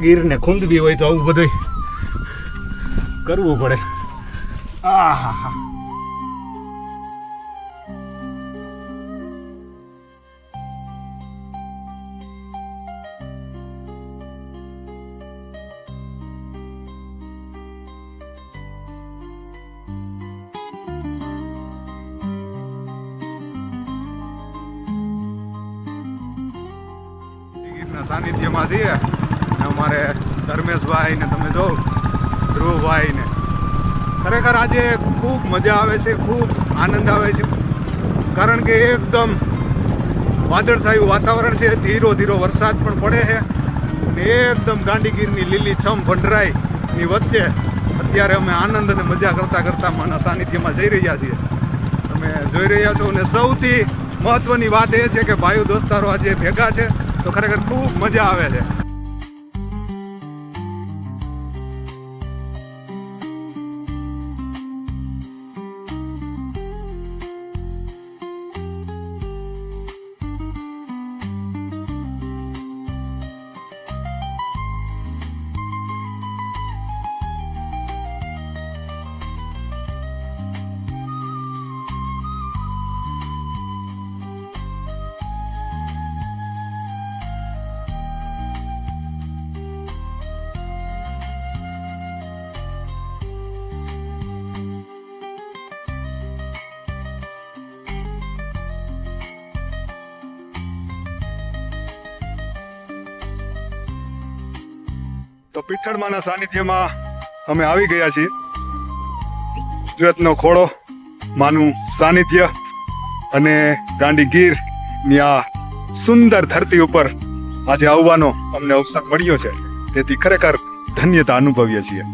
ગીરને ખૂંદવી હોય તો આવું બધું કરવું પડે. આ હા હા સાનિધ્યમાં છીએ. ધર્મેશભાઈ ને તમે જો ધ્રુવભાઈ ને ખરેખર આજે ખૂબ મજા આવે છે, ખૂબ આનંદ આવે છે. કારણ કે એકદમ વાદળછાયું વાતાવરણ છે, ધીરો ધીરો વરસાદ પણ પડે છે અને એકદમ ગાંડીગીરની લીલી છમ ભંડરાઈ ની વચ્ચે અત્યારે અમે આનંદ અને મજા કરતા કરતા માના સાનિધ્યમાં જઈ રહ્યા છીએ. તમે જોઈ રહ્યા છો અને સૌથી મહત્વની વાત એ છે કે ભાઈઓ દોસ્તારો આજે ભેગા છે, તો ખરેખર ખૂબ મજા આવે છે. તો પીઠળમાના સાનિધ્યમાં અમે આવી ગયા છીએ. ગુજરાતનો ખોળો, માનું સાનિધ્ય અને ગાંડી ગીરની આ સુંદર ધરતી ઉપર આજે આવવાનો અમને અવસર મળ્યો છે. તેથી ખરેખર ધન્યતા અનુભવીએ છીએ.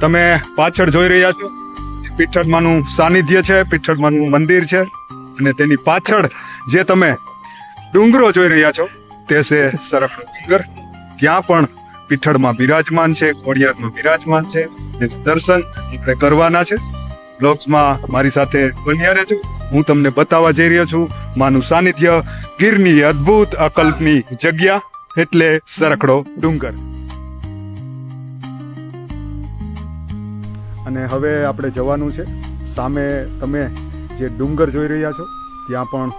તમે પાછળ જોઈ રહ્યા છો, પીઠળમાનું સાનિધ્ય છે, પીઠળમાનું મંદિર છે અને તેની પાછળ જે તમે ડુંગરો જોઈ રહ્યા છો, તે છે સરફળો ડુંગર. ત્યાં પણ પીઠળમાં બિરાજમાન છે, ખોડિયારમાં બિરાજમાન છે. દર્શન આપણે કરવાના છે. બ્લોગ્સમાં મારી સાથે બન્યા રહેજો. હું તમને બતાવવા જઈ રહ્યો છું, માનું સાનિધ્ય ગીરની અદ્ભુત અકલ્પની જગ્યા, એટલે સરખડો ડુંગર. અને હવે આપણે જવાનું છે. સામે તમે જે ડુંગર જોઈ રહ્યા છો, ત્યાં પણ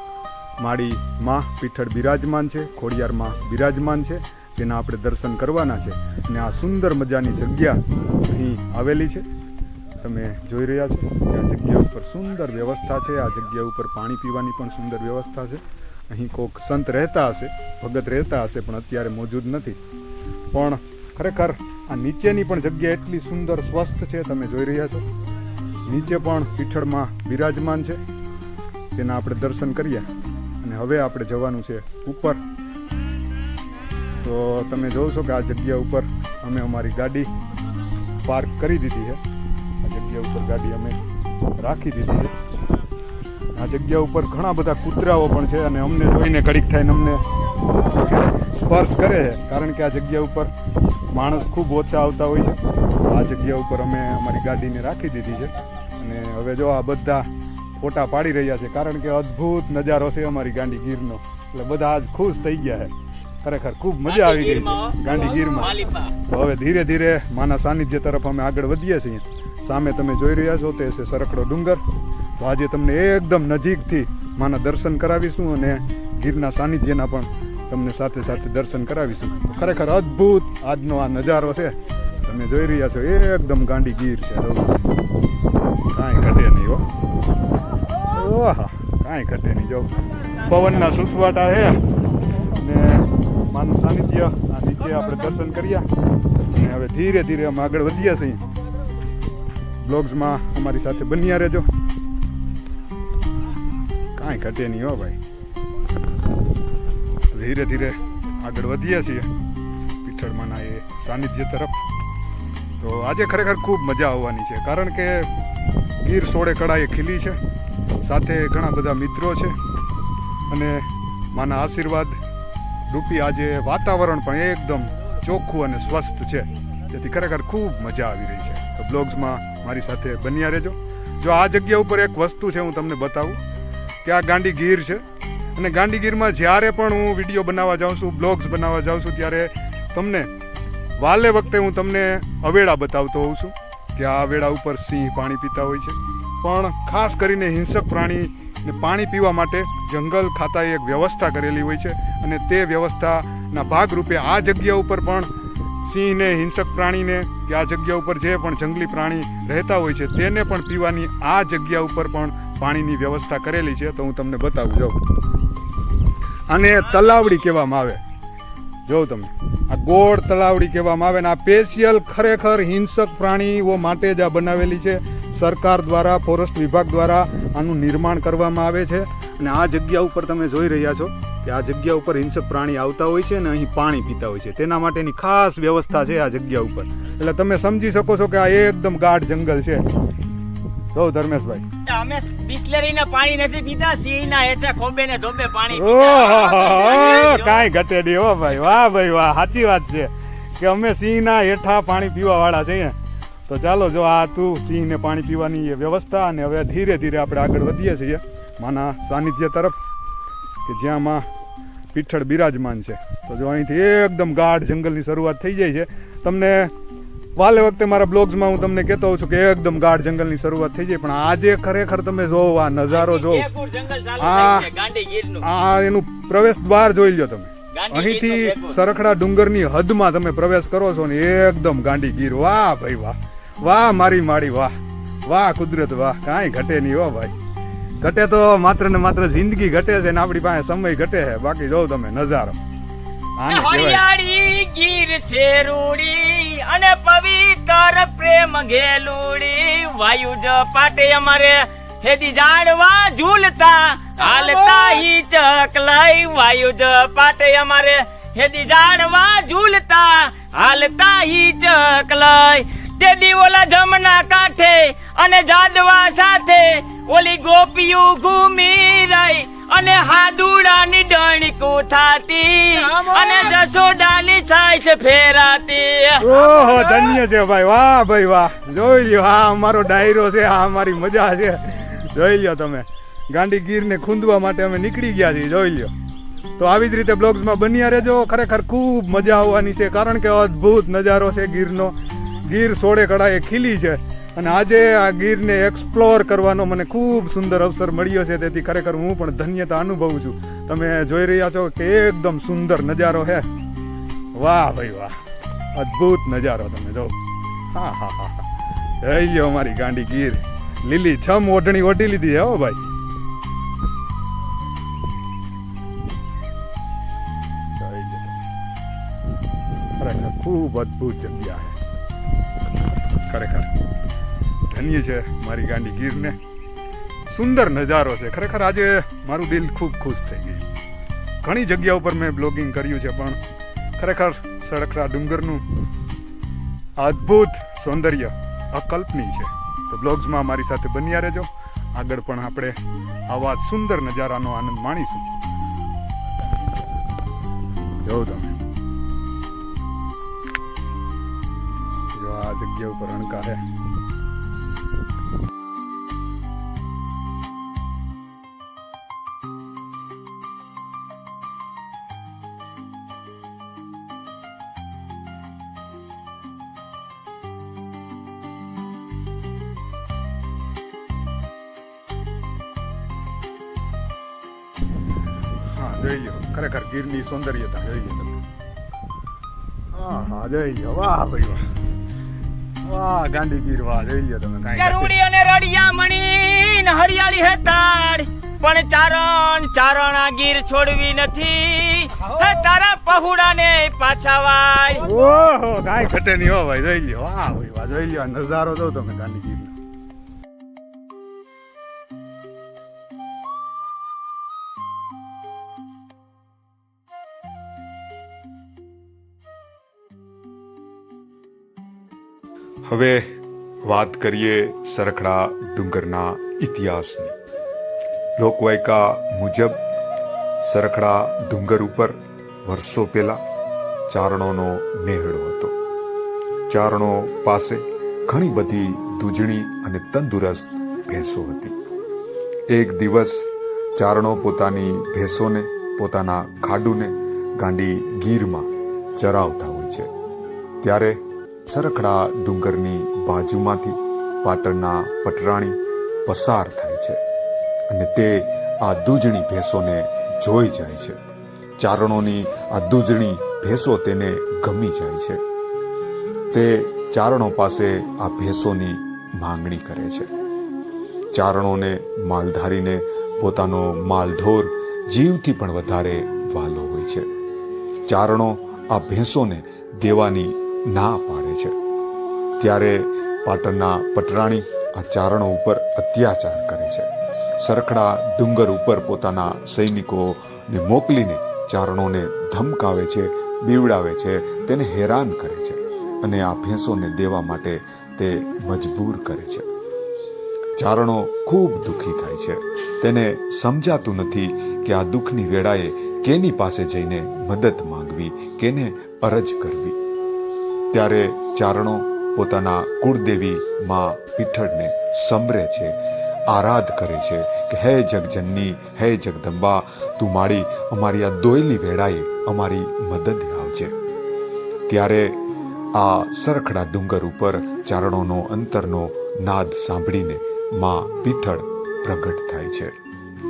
મારી માં પીઠળ બિરાજમાન છે, ખોડિયારમાં બિરાજમાન છે. તેના આપણે દર્શન કરવાના છે અને આ સુંદર મજાની જગ્યા અહીં આવેલી છે. તમે જોઈ રહ્યા છો આ જગ્યા ઉપર સુંદર વ્યવસ્થા છે. આ જગ્યા ઉપર પાણી પીવાની પણ સુંદર વ્યવસ્થા છે. અહીં કોઈક સંત રહેતા હશે, ભગત રહેતા હશે, પણ અત્યારે મોજૂદ નથી. પણ ખરેખર આ નીચેની પણ જગ્યા એટલી સુંદર સ્વસ્થ છે, તમે જોઈ રહ્યા છો. નીચે પણ પીઠળમાં બિરાજમાન છે. તેના આપણે દર્શન કરીએ. અને હવે આપણે જવાનું છે ઉપર. તો તમે જોવો છો કે આ જગ્યા ઉપર અમે અમારી ગાડી પાર્ક કરી દીધી છે. આ જગ્યા ઉપર ગાડી અમે રાખી દીધી છે. આ જગ્યા ઉપર ઘણા બધા કૂતરાઓ પણ છે અને અમને જોઈને ઘડીક થઈને અમને સ્પર્શ કરે છે. કારણ કે આ જગ્યા ઉપર માણસ ખૂબ ઓછા આવતા હોય છે. આ જગ્યા ઉપર અમે અમારી ગાડીને રાખી દીધી છે. અને હવે જો આ બધા ફોટા પાડી રહ્યા છે. કારણ કે અદ્ભુત નજારો છે અમારી ગાંડી ગીરનો. એટલે બધા આજ ખુશ થઈ ગયા છે. ખરેખર ખૂબ મજા આવી ગઈ છે ગાંડી ગીરમાં તો હવે ધીરે ધીરે માના સાનિધ્ય તરફ અમે આગળ વધીએ છીએ. સામે તમે જોઈ રહ્યા છો તે છે સરકડો ડુંગર. તો આજે તમને એકદમ નજીકથી માના દર્શન કરાવીશું અને ગીરના સાનિધ્યના પણ તમને સાથે સાથે દર્શન કરાવીશું. તો ખરેખર અદ્ભુત આજનો આ નજારો છે. તમે જોઈ રહ્યા છો એકદમ ગાંડી ગીર છે. કાંઈ ઘટે નહીં હો. ઓહા કાંઈ ઘટે નહીં. જો પવનના સુસવાટા છે. માનું સાનિધ્ય, આ નીચે આપણે દર્શન કર્યા અને હવે ધીરે ધીરે અમે આગળ વધ્યા છીએ. બ્લોગ્સમાં અમારી સાથે બન્યા રહેજો. કાંઈ ઘટે નહીં હો ભાઈ. ધીરે ધીરે આગળ વધીએ છીએ. પીઠળમાંના એ સાનિધ્ય તરફ. તો આજે ખરેખર ખૂબ મજા આવવાની છે, કારણ કે ગીર સોળે કળાએ ખીલી છે. સાથે ઘણા બધા મિત્રો છે. અને માના આશીર્વાદ રૂપી આજે વાતાવરણ પણ એકદમ ચોખ્ખું અને સ્વસ્થ છે. તેથી ખરેખર ખૂબ મજા આવી રહી છે. તો બ્લોગ્સમાં મારી સાથે બન્યા રહેજો. જો આ જગ્યા ઉપર એક વસ્તુ છે હું તમને બતાવું, કે આ ગાંડી ગીર છે. અને ગાંડી ગીરમાં જ્યારે પણ હું વીડિયો બનાવવા જાઉં છું, બ્લોગ્સ બનાવવા જાઉં છું, ત્યારે તમને વાલે વખતે હું તમને અવેડા બતાવતો હોઉં છું, કે આ અવેડા ઉપર સિંહ પાણી પીતા હોય છે. પણ ખાસ કરીને હિંસક પ્રાણીને પાણી પીવા માટે જંગલ ખાતાએ એક વ્યવસ્થા કરેલી હોય છે અને તે વ્યવસ્થાના ભાગરૂપે આ જગ્યા ઉપર પણ સિંહને, હિંસક પ્રાણીને કે આ જગ્યા ઉપર જે પણ જંગલી પ્રાણી રહેતા હોય છે તેને પણ પીવાની આ જગ્યા ઉપર પણ પાણીની વ્યવસ્થા કરેલી છે. તો હું તમને બતાવું જાઉં આને તલાવડી કહેવામાં આવે. જો તમે. આ ગોળ તલાવડી કહેવામાં આવે ને આ સ્પેશિયલ ખરેખર હિંસક પ્રાણીઓ માટે જ આ બનાવેલી છે. સરકાર દ્વારા ફોરેસ્ટ વિભાગ દ્વારા આનું નિર્માણ કરવામાં આવે છે અને આ જગ્યા ઉપર તમે જોઈ રહ્યા છો કે આ જગ્યા ઉપર હિંસક પ્રાણી આવતા હોય છે અને અહીં પાણી પીતા હોય છે. તેના માટેની ખાસ વ્યવસ્થા છે આ જગ્યા ઉપર. એટલે તમે સમજી શકો છો કે આ એકદમ ગાઢ જંગલ છે. જો ધર્મેશભાઈ. અમે બિસ્લેરીને પાણી નથી પીતા સિંહના હેઠે ખોબે ને ધોબે પાણી. ઓહો કાંઈ ઘટેડી હો ભાઈ વાહ ભાઈ વાહ સાચી વાત છે કે અમે સિંહના હેઠા પાણી પીવા વાળા છીએ. તો ચાલો જો આ તું સિંહને પાણી પીવાની એ વ્યવસ્થા અને હવે ધીરે ધીરે આપણે આગળ વધીએ છીએ માના સાનિધ્ય તરફ કે જ્યાં માં પીઠળ બિરાજમાન છે. તો જો અહીંથી એકદમ ગાઢ જંગલની શરૂઆત થઈ જાય છે. તમને વાલે વખતે મારા બ્લોગ્સમાં હું તમને કહેતો હોઉં છું કે એકદમ ગાઢ જંગલની શરૂઆત થઈ જાય પણ આજે ખરેખર તમે જોવો આ નજારો ચાલુ આ-. આ એનું પ્રવેશ દ્વાર જોઈ લો તમે. અહીંથી સરખડા ડુંગરની હદમાં તમે પ્રવેશ કરો છો ને એકદમ ગાંડી ગીર. વાહ ભાઈ વાહ. વાહ મારી માડી વાહ. વાહ કુદરત વાહ. કાંઈ ઘટે નહીં હો ભાઈ. ઘટે તો માત્ર ને માત્ર જિંદગી ઘટે છે ને આપણી પાસે સમય ઘટે છે. બાકી જોઉં તમે નજારો. હરિયાળી ગીર છે રૂડી અને પવિત્ર પ્રેમ ઘેલુડી. વાયુ જ પાટે અમારે. હેદી જાડવા ઝૂલતા હાલતા હી ચકલાઈ. વાયુ જ પાટે અમારે. હેદી જાડવા ઝૂલતા હાલતા હી ચકલાઈ. તે દીવોલા જમના કાંઠે અને જાદવા સાથે ઓલી ગોપીઓ ઘૂમી રહી અને હાદુડાની ડણીકું થાતી અને જશોદાની સાઈસ ફેરાતી. ઓહો ધન્ય છે ભાઈ. વાહ ભાઈ વાહ. જોઈ લ્યો હા અમારો ડાયરો છે આ અમારી મજા છે. જોઈ લ્યો તમે. ગાંડી ગીરને ખૂંદવા માટે અમે નીકળી ગયા છીએ જોઈ લ્યો. તો આવી જ રીતે બ્લોગ્સમાં બન્યા રહેજો. ખરેખર ખૂબ મજા આવવાની છે કારણ કે અદ્ભુત નજારો છે ગીરનો. ગીર સોળે કળાએ ખીલી છે. અને આજે આ ગીરને એક્સપ્લોર કરવાનો મને ખૂબ સુંદર અવસર મળ્યો છે. તેથી ખરેખર હું પણ ધન્યતા અનુભવું છું. તમે જોઈ રહ્યા છો કે એકદમ સુંદર નજારો છે વાહ ભાઈ વાહ. અદ્ભુત નજારો તમે જો. હા હા હા જઈ લ્યો અમારી ગાંડી ગીર. લીલી છમ ઓઢણી ઓઢી લીધી હે ભાઈ. ખરેખર ખૂબ અદ્ભુત જગ્યા છે ખરેખર. ધન્ય છે મારી ગાંડી ગીરને. સુંદર નજારો છે. ખરેખર આજે મારું દિલ ખૂબ ખુશ થઈ ગયું. ઘણી જગ્યા ઉપર મેં બ્લોગિંગ કર્યું છે, પણ ખરેખર સડખડા ડુંગરનું અદ્ભુત સૌંદર્ય અકલ્પનીય છે. તો બ્લોગ્સમાં મારી સાથે બન્યા રહેજો. આગળ પણ આપણે આવા સુંદર નજારાનો આનંદ માણીશું. જોઉં તમે. આ જગ્યા ઉપર है ખરેખર ગીરની સૌંદર્યતા જોઈ લો તમે. હા હા, જોઈ વાહ, ભાઈ, વાહ. વાહ ગાંડી વાહ જોઈ લો તમે કાંઈ ઘટે. અને રડિયા મણી ને હરિયાળી હેતાડ પણ ચારણ ચારણા ગીર છોડવી નથી. હે તારા પહુડાને પાછા વાળ. ઓહો કાંઈ ઘટે નહીં હો ભાઈ જોઈ લ્યો. વાહ ભાઈ વાહ જોઈ લ્યો. નજારો જો તમે ગાંધી હવે વાત કરીએ સરખડા ડુંગરના ઇતિહાસની. લોકવાયકા મુજબ સરખડા ડુંગર ઉપર વર્ષો પહેલા ચારણોનો નેહળો હતો. ચારણો પાસે ઘણી બધી દૂજણી અને તંદુરસ્ત ભેંસો હતી. એક દિવસ ચારણો પોતાની ભેંસોને, પોતાના ખાડુને ગાંડી ગીરમાં ચરાવતા હોય છે. ત્યારે સરખડા ડુંગરની બાજુમાંથી પાટણના પટરાણી પસાર થાય છે અને તે આ દૂજણી ભેંસોને જોઈ જાય છે. ચારણોની આ દૂજણી ભેંસો તેને ગમી જાય છે. તે ચારણો પાસે આ ભેંસોની માંગણી કરે છે. ચારણોને માલધારીને પોતાનો માલઢોર જીવથી પણ વધારે વાલો હોય છે. ચારણો આ ભેંસોને દેવાની ના પાડે. ત્યારે પાટણના પટરાણી આ ચારણો ઉપર અત્યાચાર કરે છે. સરખડા ડુંગર ઉપર પોતાના સૈનિકોને મોકલીને ચારણોને ધમકાવે છે, બીવડાવે છે, તેને હેરાન કરે છે અને આ ભેંસોને દેવા માટે તે મજબૂર કરે છે. ચારણો ખૂબ દુઃખી થાય છે. તેને સમજાતું નથી કે આ દુઃખની વેળાએ કેની પાસે જઈને મદદ માંગવી, કેને અરજ કરવી. ત્યારે ચારણો પોતાના કુળદેવી માં પીઠળને સમરે છે, આરાધ કરે છે કે, હે જગજનની, હે જગદંબા, તું મારી, અમારી આ દોયલી વેળાએ અમારી મદદ આવજે ત્યારે આ સરખડા ડુંગર ઉપર ચારણોનો અંતરનો નાદ સાંભળીને માં પીઠળ પ્રગટ થાય છે.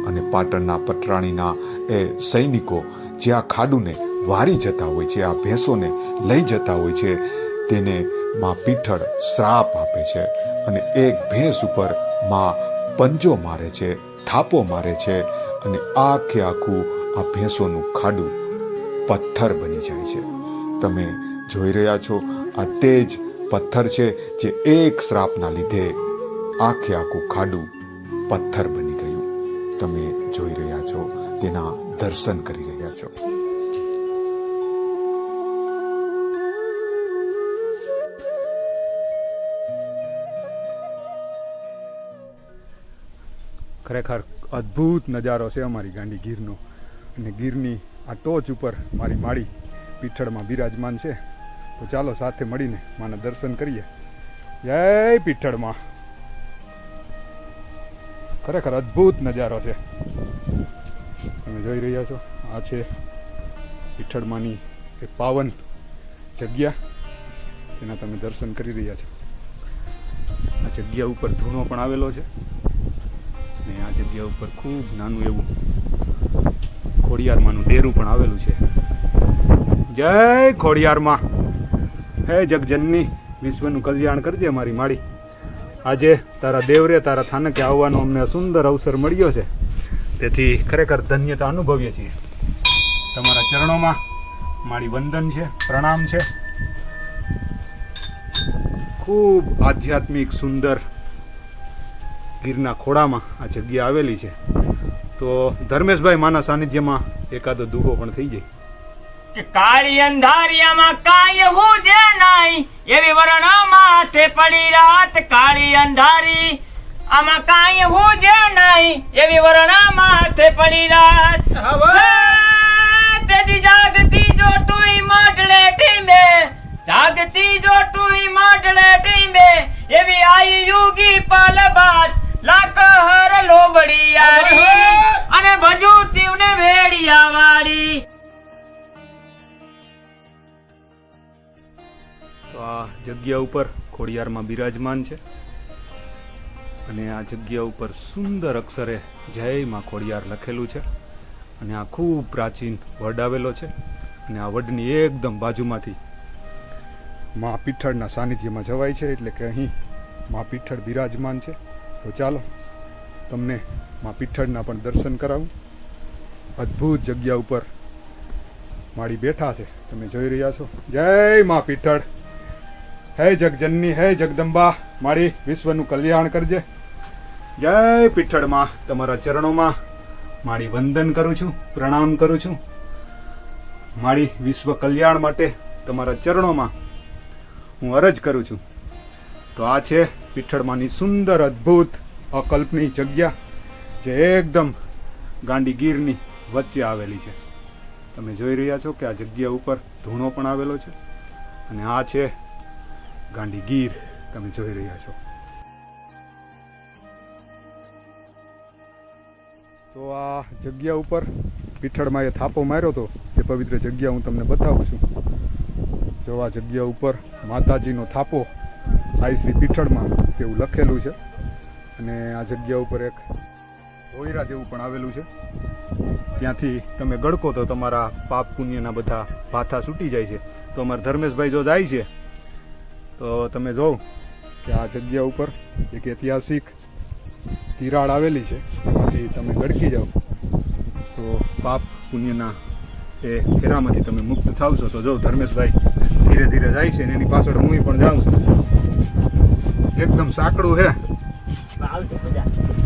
અને પાટણના પટરાણીના એ સૈનિકો જે આ ખાડુને વારી જતા હોય છે, આ ભેંસોને લઈ જતા હોય છે, તેને માં પીઠળ શ્રાપ આપે છે અને એક ભેંસ ઉપરમાં પંજો મારે છે, થાપો મારે છે અને આખે આખું આ ભેંસોનું ખાડું પથ્થર બની જાય છે. તમે જોઈ રહ્યા છો, આ તે જ પથ્થર છે જે એક શ્રાપના લીધે આખે આખું ખાડું પથ્થર બની ગયું. તમે જોઈ રહ્યા છો, તેના દર્શન કરી રહ્યા છો. ખરેખર અદ્ભુત નજારો છે અમારી ગાંડી ગીરનો. અને ગીરની આ ટોચ ઉપર મારી માળી પીઠળમાં બિરાજમાન છે. તો ચાલો સાથે મળીને માના દર્શન કરીએ. જય પીઠળમાં. ખરેખર અદ્ભુત નજારો છે. તમે જોઈ રહ્યા છો, આ છે પીઠળમાંની એ પાવન જગ્યા. તેના તમે દર્શન કરી રહ્યા છો. આ જગ્યા ઉપર ધૂણો પણ આવેલો છે. જગ્યા ઉપર ખૂબ નાનું એવું ખોડિયારમાંનું ડેરું પણ આવેલું છે. જય ખોડિયારમાં. હે જગજનની, વિશ્વનું કલ્યાણ કરજે મારી માળી. આજે તારા દેવરે તારા થાનકે આવવાનો અમને સુંદર અવસર મળ્યો છે. તેથી ખરેખર ધન્યતા અનુભવીએ છીએ. તમારા ચરણોમાં મારી વંદન છે, પ્રણામ છે. ખૂબ આધ્યાત્મિક સુંદર ગીરના ખોડામાં આ જગ્યા આવેલી છે. તો ધર્મેશભાઈ માના સાનિધ્યમાં એકાદો દુહો પણ થઈ જાય. કે કાળી અંધારિયામાં કાંઈ હું જે નહીં. એવી વરણ માથે પડી રાત કાળી અંધારી. આમાં કાંઈ હું જે નહીં. એવી વરણ માથે પડી રાત. હે, જગ્યા ઉપર ખોડિયારમાં બિરાજમાન છે. અને આ જગ્યા ઉપર સુંદર અક્ષરે જય માં ખોડિયાર લખેલું છે. અને આ ખૂબ પ્રાચીન વડ આવેલો છે. અને આ વડની એકદમ બાજુમાંથી મા પીઠળના સાનિધ્યમાં જવાય છે. એટલે કે અહીં મા પીઠળ બિરાજમાન છે. તો ચાલો તમને મા પીઠળના પણ દર્શન કરાવું. અદ્ભુત જગ્યા ઉપર માળી બેઠા છે. તમે જોઈ રહ્યા છો. જય મા પીઠળ! હે જગજનની, હે જગદંબા, મારી વિશ્વનું કલ્યાણ કરજે. જય પીઠળમાં તમારા ચરણોમાં મારી વંદન કરું છું, પ્રણામ કરું છું. મારી વિશ્વ કલ્યાણ માટે તમારા ચરણોમાં હું અરજ કરું છું. તો આ છે પીઠળમાંની સુંદર અદ્ભુત અકલ્પની જગ્યા, જે એકદમ ગાંડી ગીરની વચ્ચે આવેલી છે. તમે જોઈ રહ્યા છો કે આ જગ્યા ઉપર ધૂણો પણ આવેલો છે. અને આ છે ગાંડી ગીર તમે જોઈ રહ્યા છો. તો આ જગ્યા ઉપર પીઠળમાં એ થાપો માર્યો હતો એ પવિત્ર જગ્યા હું તમને બતાવું છું. જો આ જગ્યા ઉપર માતાજીનો થાપો આઈ શ્રી પીઠળમાં તેવું લખેલું છે. અને આ જગ્યા ઉપર એક ઓયરા જેવું પણ આવેલું છે. ત્યાંથી તમે ગડકો તો તમારા પાપ પુણ્યના બધા ભાથા છૂટી જાય છે. તો અમારા ધર્મેશભાઈ જો જાય છે તો તમે જોવ કે આ જગ્યા ઉપર એક ઐતિહાસિક તિરાડ આવેલી છે. એમાંથી તમે ગડકી જાઓ. તો પાપ પુણ્યના એ ફેરામાંથી તમે મુક્ત થાવ છો. તો જો ધર્મેશભાઈ ધીરે ધીરે જાય છે ને એની પાછળ હું પણ જાઉં છું. એકદમ સાંકડું છે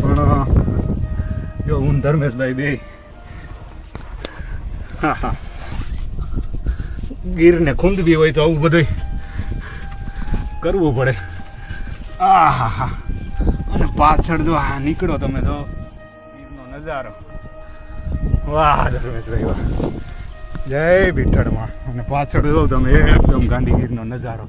પણ જો હું ધર્મેશભાઈ બે હા હા. ગીરને ખૂંદવી હોય તો આવું બધું કરવું પડે. આ હા હા અને પાછળ જો હા નીકળો તમે તો ગીરનો નજારો. વાહ, ધર્મેશભાઈ, વાહ. જય વિઠ્ઠળમાં અને પાછળ જો તમે, એકદમ ગાંધીગીરનો નજારો.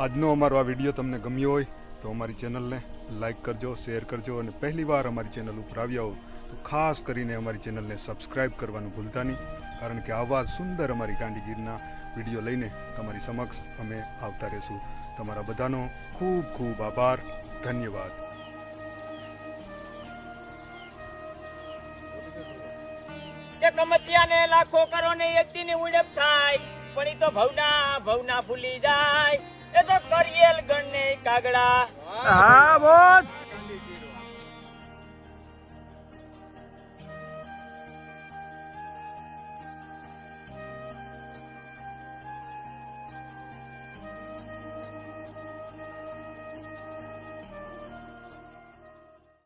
આજનો અમારો આ વીડિયો તમને ગમ્યો હોય તો અમારી ચેનલને લાઈક કરજો, શેર કરજો અને પહેલી વાર અમારી ચેનલ ઉપર આવ્યા હો તો ખાસ કરીને અમારી ચેનલને સબસ્ક્રાઇબ કરવાનું ભૂલતા નહીં, કારણ કે આવા સુંદર અમારી કાંડીગીરના વીડિયો લઈને તમારી સમક્ષ અમે આવતા રહેશું. તમારા બધાનો ખૂબ ખૂબ આભાર. ધન્યવાદ. કે કમતિયાને લાખો કરો ને એકદીની ઉડપ થાય, પણ એ તો ભવના ભવના ભૂલી જાય. એ તો કરિયેલ ગણને કાગડા. હા બોજ